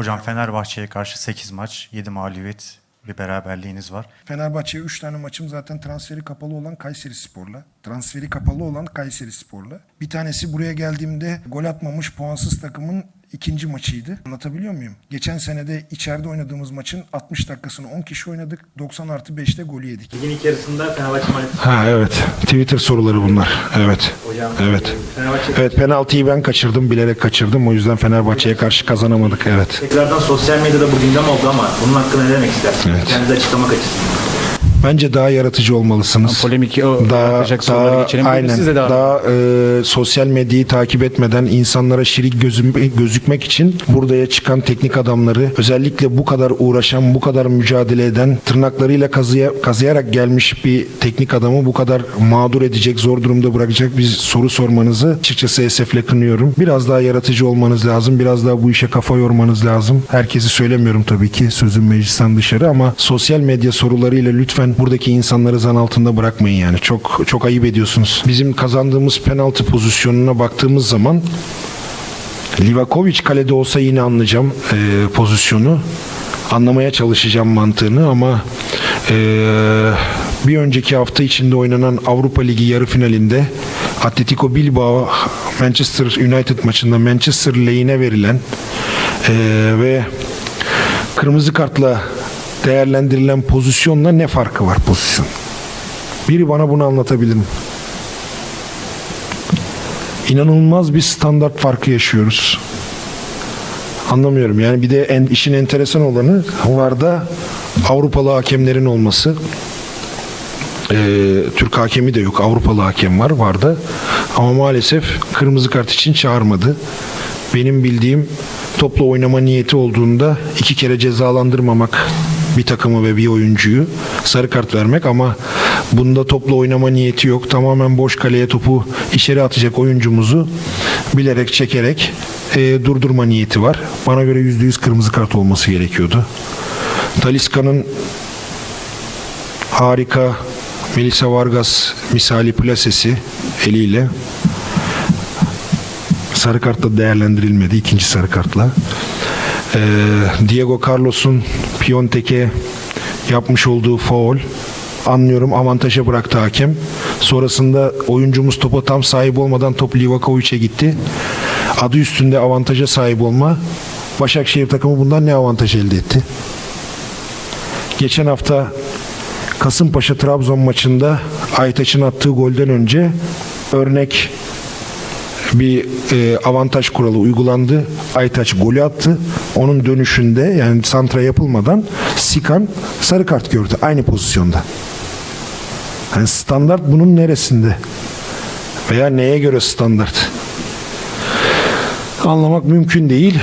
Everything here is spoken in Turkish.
Hocam Fenerbahçe'ye karşı 8 maç, 7 mağlubiyet, bir beraberliğiniz var. Fenerbahçe'ye 3 tane maçım zaten transferi kapalı olan Kayseri Spor'la. Transferi kapalı olan Kayseri Spor'la. Bir tanesi buraya geldiğimde gol atmamış puansız takımın ikinci maçıydı. Anlatabiliyor muyum? Geçen senede içeride oynadığımız maçın 60 dakikasını 10 kişi oynadık. 90 artı 5'te golü yedik. Ligin ilk yarısında Fenerbahçe maçı. Ha evet. Twitter soruları bunlar. Evet. Hocam Evet. Fenerbahçe Evet penaltıyı ben kaçırdım. Bilerek kaçırdım. O yüzden Fenerbahçe'ye karşı kazanamadık. Evet. tekrardan sosyal medyada bu gündem oldu ama bunun hakkında ne demek istersiniz? Evet. Kendinizi açıklamak açısından. Bence daha yaratıcı olmalısınız. Polemik o daha, daha geçelim. Aynen siz de edin. daha e, sosyal medyayı takip etmeden insanlara şirik gözüm, gözükmek için buraya çıkan teknik adamları özellikle bu kadar uğraşan bu kadar mücadele eden tırnaklarıyla kazıya, kazıyarak gelmiş bir teknik adamı bu kadar mağdur edecek zor durumda bırakacak bir soru sormanızı açıkçası esefle kınıyorum. Biraz daha yaratıcı olmanız lazım. Biraz daha bu işe kafa yormanız lazım. Herkesi söylemiyorum tabii ki sözüm meclisten dışarı ama sosyal medya sorularıyla lütfen buradaki insanları zan altında bırakmayın yani. Çok çok ayıp ediyorsunuz. Bizim kazandığımız penaltı pozisyonuna baktığımız zaman Livakovic kalede olsa yine anlayacağım e, pozisyonu. Anlamaya çalışacağım mantığını ama e, bir önceki hafta içinde oynanan Avrupa Ligi yarı finalinde Atletico Bilbao Manchester United maçında Manchester lehine verilen e, ve kırmızı kartla değerlendirilen pozisyonla ne farkı var pozisyon? Biri bana bunu anlatabilir mi? İnanılmaz bir standart farkı yaşıyoruz. Anlamıyorum. Yani bir de en, işin enteresan olanı VAR'da Avrupalı hakemlerin olması. Ee, Türk hakemi de yok. Avrupalı hakem var VAR'da. Ama maalesef kırmızı kart için çağırmadı. Benim bildiğim topla oynama niyeti olduğunda iki kere cezalandırmamak bir takımı ve bir oyuncuyu sarı kart vermek ama bunda topla oynama niyeti yok. Tamamen boş kaleye topu içeri atacak oyuncumuzu bilerek çekerek e, durdurma niyeti var. Bana göre %100 kırmızı kart olması gerekiyordu. Taliska'nın harika Melisa Vargas misali plasesi eliyle sarı kartla değerlendirilmedi ikinci sarı kartla. Ee, Diego Carlos'un Piontek'e yapmış olduğu faul anlıyorum avantaja bıraktı hakem. Sonrasında oyuncumuz topa tam sahip olmadan top Livakovic'e gitti. Adı üstünde avantaja sahip olma. Başakşehir takımı bundan ne avantaj elde etti? Geçen hafta Kasımpaşa Trabzon maçında Aytaç'ın attığı golden önce örnek bir e, avantaj kuralı uygulandı. Aytaç golü attı. Onun dönüşünde yani santra yapılmadan Sikan sarı kart gördü aynı pozisyonda. Yani standart bunun neresinde? Veya neye göre standart? Anlamak mümkün değil.